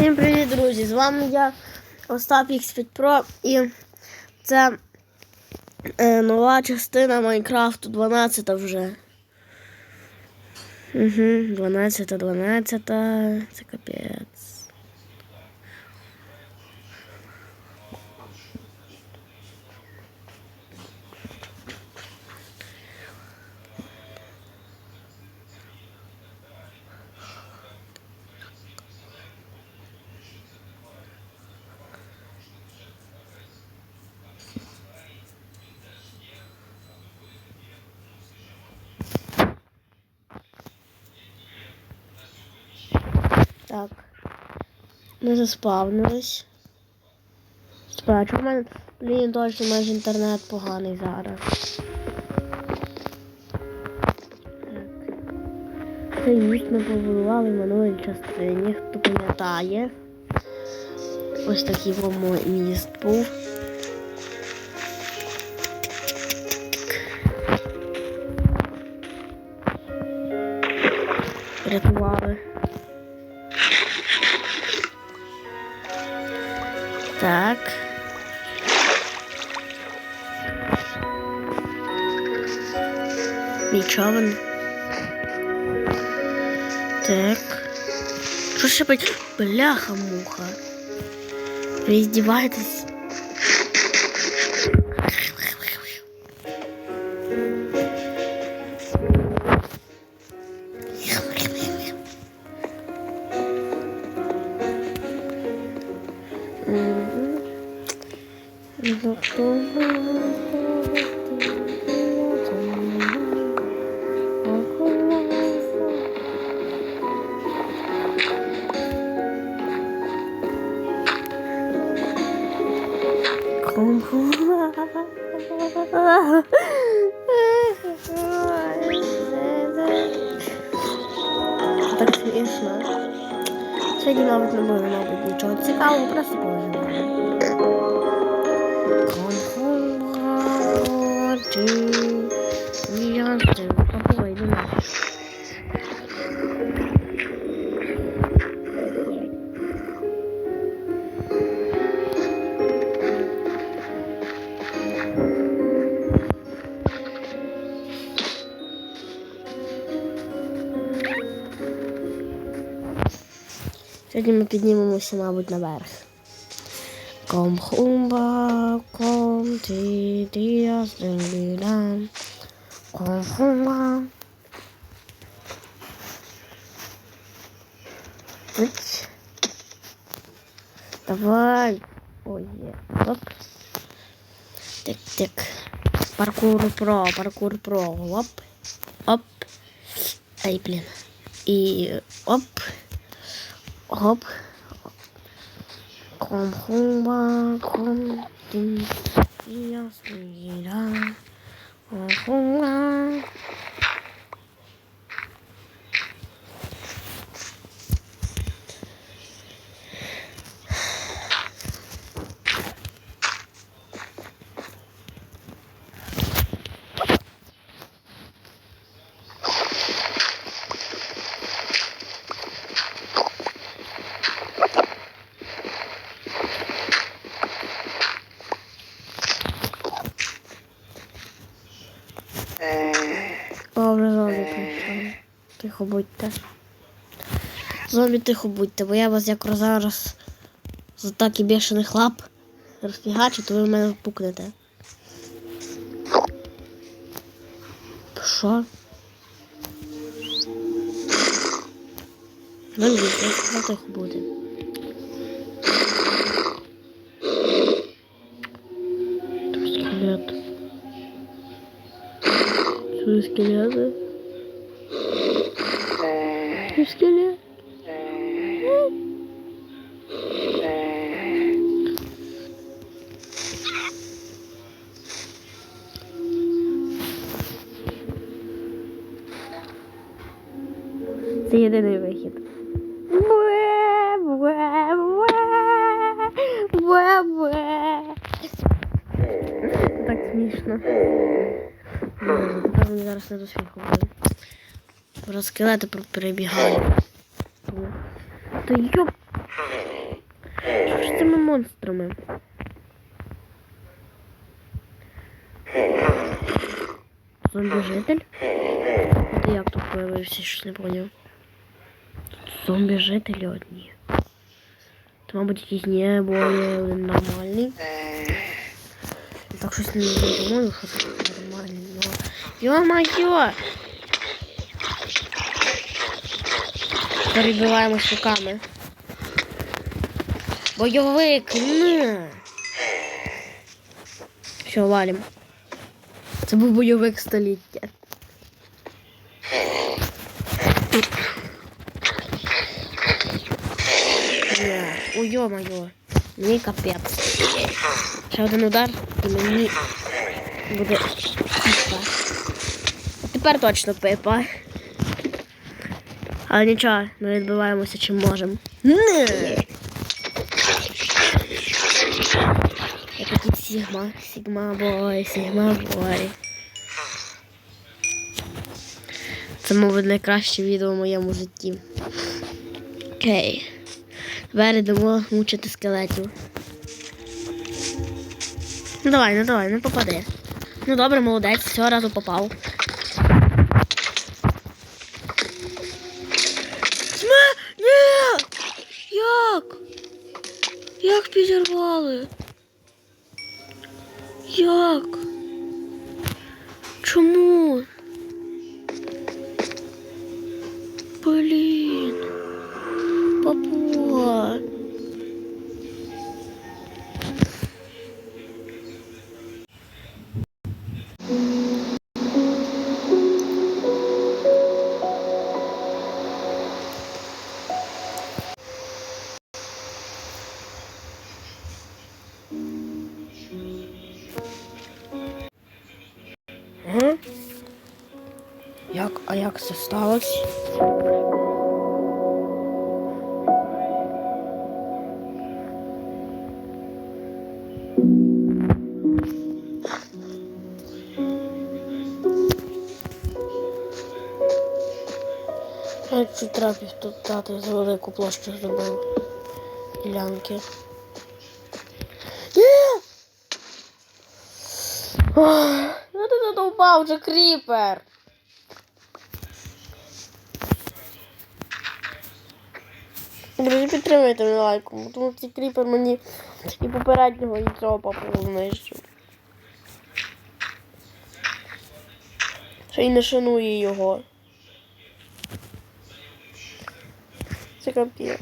Всім привіт, друзі! З вами я Остап X5 Pro і це е, нова частина Майнкрафту 12 вже. Угу, 12, 12, це капець. Так. Ми заспавнились. Справа, чому в мене, блін, точно майже інтернет поганий зараз. Це ми побудували в минулій частині, хто пам'ятає. Ось такий вам міст був. Мій човен. Так. Що бать? Бляха-муха. Ви здіваєтесь? Tak śmieszne. Czyli nawet nie mówię nawet niczego ciekawego, po prostu położyłam. Сьогодні ми піднімемося, мабуть, наверх. Ком хумба, ком ти діас дилам. Ком хумба. Ить. Давай. Ой, є. Оп. Тик-тик. Паркур про, паркур про. Оп. Оп. Ай, блін. І оп. Hop. Kom Gomba, kom die Dias, die Gomba. Добре, зомбі прийшов. Тихо будьте. Зомбі тихо будьте, бо я вас як зараз з атаки бешених лап розфігачу, то ви в мене пукнете. Що? Зомбі, тихо буде. Ses geliyor abi. Ses geliyor. See. Про скелети перебігаю. То йоп. Що ж цими монстрами? Зомбі-житель? Ти як тут появився, щось не поняв. Тут зомбі-жителі одні. Це, мабуть, якісь не були один нормальний. Так щось не думаю, що це нормально. Йо-моє! Перебиваємось руками. Бойовик! На! Все, валим. Це був бойовик століття. Ой, йо-моє. Мені капець. Ще один удар і мені буде піпа. Тепер точно пипа. Але нічого, ми відбиваємося чим можемо. Не! Я такий Сігма, Сігма бой, Сігма бой. Це, мабуть, найкраще відео в моєму житті. Окей. Тепер йдемо мучити скелетів. Ну давай, ну давай, ну попади. Ну добре, молодець, цього разу попав. Як підірвали? Як? Чому? Блін. Як, це сталося? Чуть трапів тут дати за велику площу зробив. Ділянки. Ну ти задовбав вже кріпер. Друзі, підтримуйте мене лайком, тому цей кріпер мені і попереднього і цього папу знищив. Ще й не шанує його. Це капець.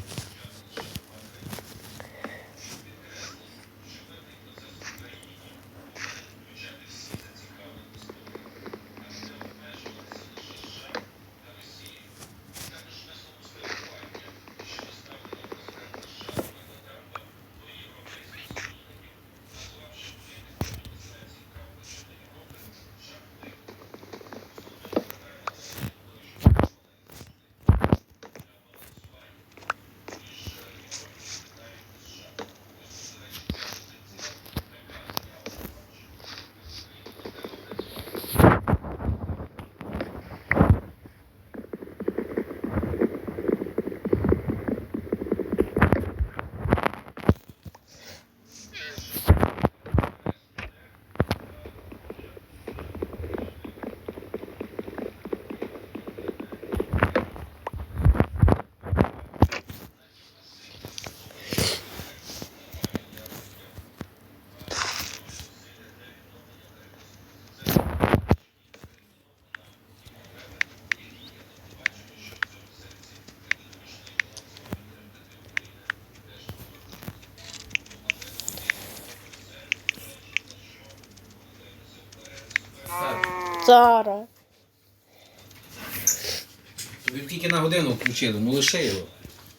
Зара. Тобі тільки на годину включили, ну лише його.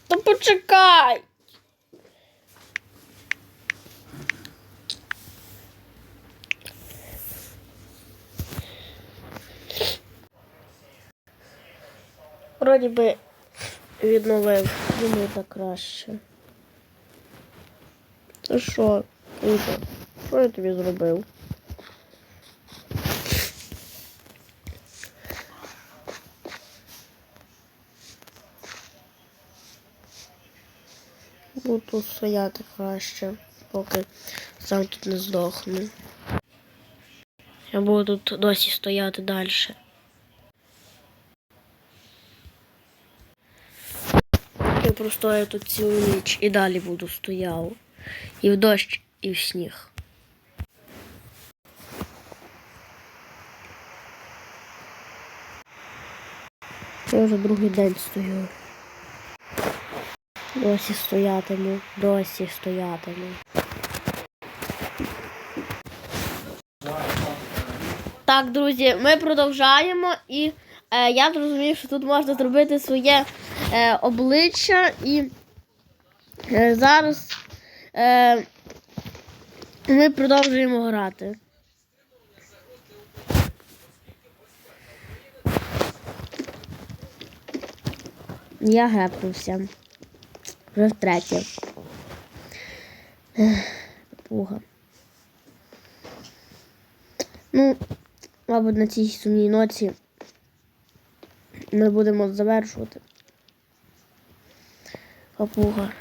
Та почекай. Вроді би відновив. Думаю, так краще. Ти що, Кузя? Що я тобі зробив? Буду стояти краще, поки сам тут не здохну. Я буду тут досі стояти далі. Я простою тут цілу ніч і далі буду стояв. І в дощ, і в сніг. Я вже другий день стою. Досі стоятиму, досі стоятиму. Так, друзі, ми продовжаємо і е, я зрозумів, що тут можна зробити своє е, обличчя і е, зараз е, ми продовжуємо грати. Я гепнувся. Вже втретє. Пуга. Ну, мабуть, на цій сумній ноці ми будемо завершувати. Папуга.